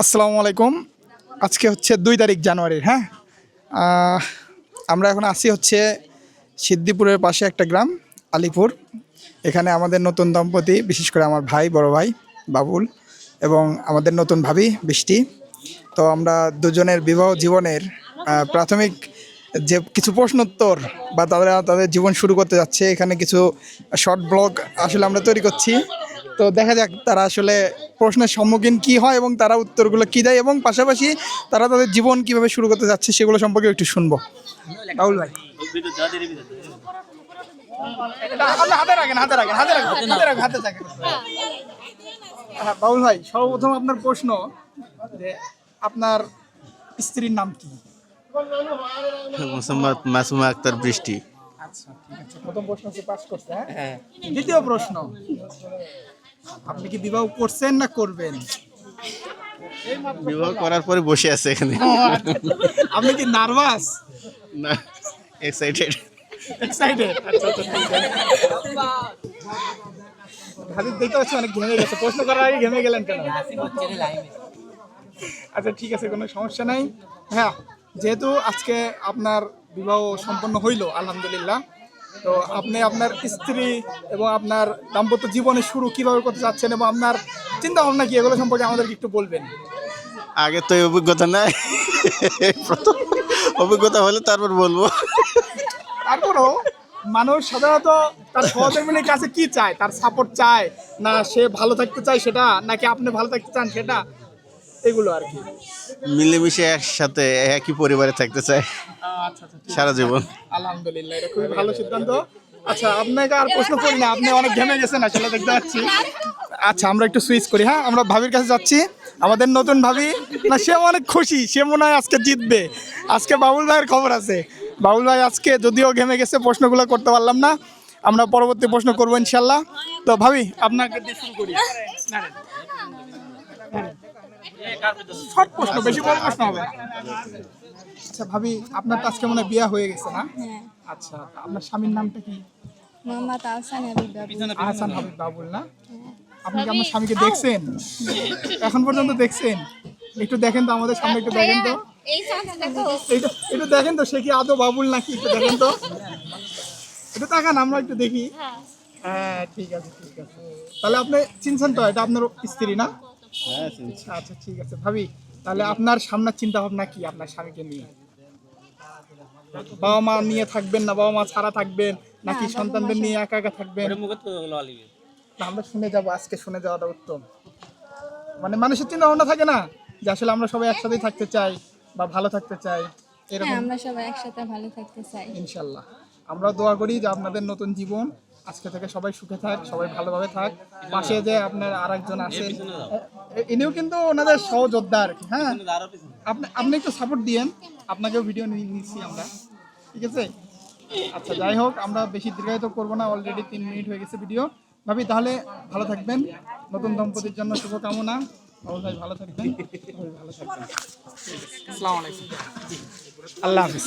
আসসালামু আলাইকুম। আজকে হচ্ছে দুই তারিখ জানুয়ারির হ্যাঁ? আমরা এখন আসি হচ্ছে সিদ্দিপুরের পাশে একটা গ্রাম, আলিপুর। এখানে আমাদের নতুন দম্পতি, বিশেষ করে আমার ভাই, বড় ভাই, বাবুল, এবং আমাদের নতুন ভাবি, বৃষ্টি। তো আমরা দুজনের বিবাহ জীবনের প্রাথমিক যে কিছু প্রশ্নোত্তর বা তারা তাদের জীবন শুরু করতে যাচ্ছে, এখানে কিছু শর্ট ব্লগ আসলে আমরা তৈরি করছি। তো দেখা যাক তারা আসলে প্রশ্নের সম্মুখীন কি হয় এবং তারা উত্তরগুলো কি দেয় এবং পাশাপাশি তারা তাদের জীবন কীভাবে শুরু করতে যাচ্ছে সেগুলো সম্পর্কে একটু শুনব। রাহুল ভাই। হাতে রাখেন হাতে রাখেন হাতে রাখেন হাতে রাখেন হাতে রাখেন। হ্যাঁ, ভাই সর্বপ্রথম আপনার প্রশ্ন যে আপনার স্ত্রীর নাম কি? মোসাম্মদ মাসুমা আক্তার বৃষ্টি। আচ্ছা ঠিক আছে প্রথম প্রশ্ন কি পাস করছে হ্যাঁ। দ্বিতীয় প্রশ্ন আপনি কি বিবাহ করছেন না করবেন? বিবাহ করার পরে বসে আছে এখানে। আপনি কি নার্ভাস? না এক্সাইটেড এক্সাইটেড আচ্ছা হাবিব দেখতে পাচ্ছি অনেক ঘেমে গেছে। প্রশ্ন করার আগে ঘেমে গেলেন কেন? আচ্ছা ঠিক আছে কোনো সমস্যা নাই। হ্যাঁ যেহেতু আজকে আপনার বিবাহ সম্পন্ন হইল আলহামদুলিল্লাহ। তো আপনি আপনার স্ত্রী এবং আপনার দাম্পত্য জীবনের শুরু কীভাবে করতে চাচ্ছেন এবং আপনার চিন্তা ভাবনা কি? এগুলো সম্পর্কে আমাদেরকে একটু বলবেন। আগে তো এই অভিজ্ঞতা নাই। প্রথম অভিজ্ঞতা হলে তারপর বলব। তারপরও মানুষ সাধারণত তার সহধর্মিনীর কাছে কি চায়? তার সাপোর্ট চায় না সে ভালো থাকতে চায় সেটা নাকি আপনি ভালো থাকতে চান সেটা? এগুলো আর কি। মিলেমিশে একসাথে একই পরিবারে থাকতে ঠিক সারা জীবন। আলহামদুলিল্লাহ এটা খুবই ভালো সিদ্ধান্ত। আচ্ছা আপনাকে আর প্রশ্ন করি না আপনি অনেক ঘেমে গেছেন আসলে দেখতে পাচ্ছি। আচ্ছা আমরা একটু সুইচ করি হ্যাঁ? আমরা ভাবির কাছে যাচ্ছি। আমাদের নতুন ভাবি না সে অনেক খুশি সে মনে হয় আজকে জিতবে। আজকে বাবুল ভাইয়ের খবর আছে। বাবুল ভাই আজকে যদিও ঘেমে গেছে প্রশ্নগুলো করতে পারলাম না। আমরা পরবর্তী প্রশ্ন করব ইনশাল্লাহ তো ভাবি আপনাকে দিয়ে শুরু করি। শর্ট প্রশ্ন বেশি বড় প্রশ্ন হবে। আচ্ছা ভাবি আপনার তো আজকে মনে হয় বিয়ে হয়ে গেছে না? হ্যাঁ। আচ্ছা আপনার স্বামীর নামটা কি? মোহাম্মদ আহসান হাবিব বাবু। আহসান হাবিব বাবুল না? আপনি কি আপনার স্বামীকে দেখছেন? এখন পর্যন্ত দেখছেন? একটু দেখেন তো আমাদের সামনে একটু দেখেন তো। একটু দেখেন তো সে কি আদৌ বাবুল নাকি? একটু দেখেন তো। একটু তাকান আমরা একটু দেখি। হ্যাঁ ঠিক আছে ঠিক আছে। তাহলে আপনি চিনছেন তো এটা আপনার স্ত্রী না? আচ্ছা ঠিক আছে। ভাবি তাহলে আপনার সামনের চিন্তা ভাবনা কি আপনার স্বামীকে নিয়ে? বাবা মা নিয়ে থাকবেন না বাবা মা ছাড়া থাকবেন নাকি সন্তানদের নিয়ে একা একা থাকবেন? আমরা শুনে যাব আজকে শুনে যাওয়াটা উত্তম। মানে মানুষের চিন্তা ভাবনা থাকে না যে আসলে আমরা সবাই একসাথেই থাকতে চাই বা ভালো থাকতে চাই হ্যাঁ এরকম। আমরা সবাই একসাথে ভালো থাকতে চাই। ইনশাল্লাহ। আমরা দোয়া করি যে আপনাদের নতুন জীবন আজকে থেকে সবাই সুখে থাক সবাই ভালোভাবে থাক। পাশে যে আপনার আর একজন এ- ইনিও কিন্তু ওনাদের সহযোদ্ধা আর কি হ্যাঁ? আপনি আপনি একটু সাপোর্ট দিয়েন। আপনাকেও ভিডিও নিচ্ছি আমরা ঠিক আছে? আচ্ছা যাই হোক আমরা বেশি দীর্ঘায়িত করব না অলরেডি তিন মিনিট হয়ে গেছে ভিডিও ভাবি তাহলে ভালো থাকবেন। নতুন দম্পতির জন্য শুভকামনা। ভাই ভালো থাকবেন। ভালো থাকবেন আসসালামু আলাইকুম। আল্লাহ হাফিজ।